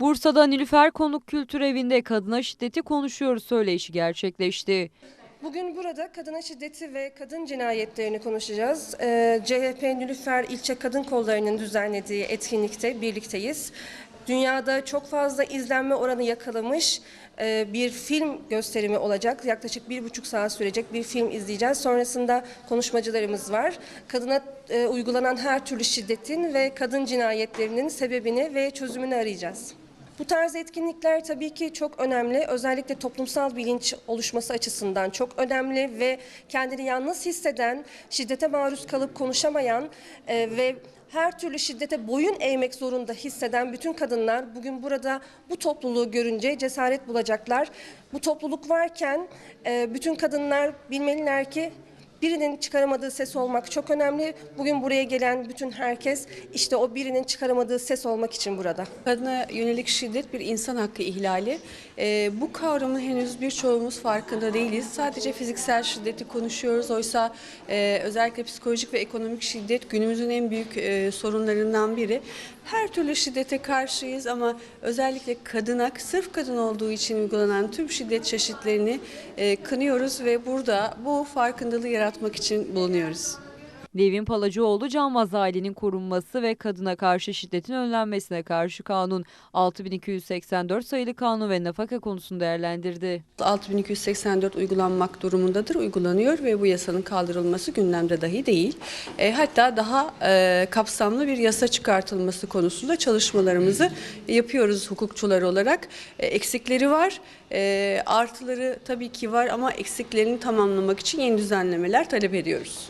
Bursa'da Nilüfer Konuk Kültür Evi'nde kadına şiddeti konuşuyoruz söyleyişi gerçekleşti. Bugün burada kadına şiddeti ve kadın cinayetlerini konuşacağız. Ee, CHP Nülüfer İlçe Kadın Kolları'nın düzenlediği etkinlikte birlikteyiz. Dünyada çok fazla izlenme oranı yakalamış e, bir film gösterimi olacak. Yaklaşık bir buçuk saat sürecek bir film izleyeceğiz. Sonrasında konuşmacılarımız var. Kadına e, uygulanan her türlü şiddetin ve kadın cinayetlerinin sebebini ve çözümünü arayacağız. Bu tarz etkinlikler tabii ki çok önemli. Özellikle toplumsal bilinç oluşması açısından çok önemli ve kendini yalnız hisseden, şiddete maruz kalıp konuşamayan e, ve her türlü şiddete boyun eğmek zorunda hisseden bütün kadınlar bugün burada bu topluluğu görünce cesaret bulacaklar. Bu topluluk varken e, bütün kadınlar bilmeliler ki Birinin çıkaramadığı ses olmak çok önemli. Bugün buraya gelen bütün herkes işte o birinin çıkaramadığı ses olmak için burada. Kadına yönelik şiddet bir insan hakkı ihlali. Ee, bu kavramın henüz birçoğumuz farkında değiliz. Sadece fiziksel şiddeti konuşuyoruz. Oysa e, özellikle psikolojik ve ekonomik şiddet günümüzün en büyük e, sorunlarından biri. Her türlü şiddete karşıyız ama özellikle kadına, sırf kadın olduğu için uygulanan tüm şiddet çeşitlerini e, kınıyoruz ve burada bu farkındalığı yaratmak için bulunuyoruz. Nevin Palacıoğlu Canvaz ailenin korunması ve kadına karşı şiddetin önlenmesine karşı kanun 6284 sayılı kanun ve nafaka konusunu değerlendirdi. 6284 uygulanmak durumundadır, uygulanıyor ve bu yasanın kaldırılması gündemde dahi değil. E, hatta daha e, kapsamlı bir yasa çıkartılması konusunda çalışmalarımızı yapıyoruz hukukçular olarak. E, eksikleri var, e, artıları tabii ki var ama eksiklerini tamamlamak için yeni düzenlemeler talep ediyoruz.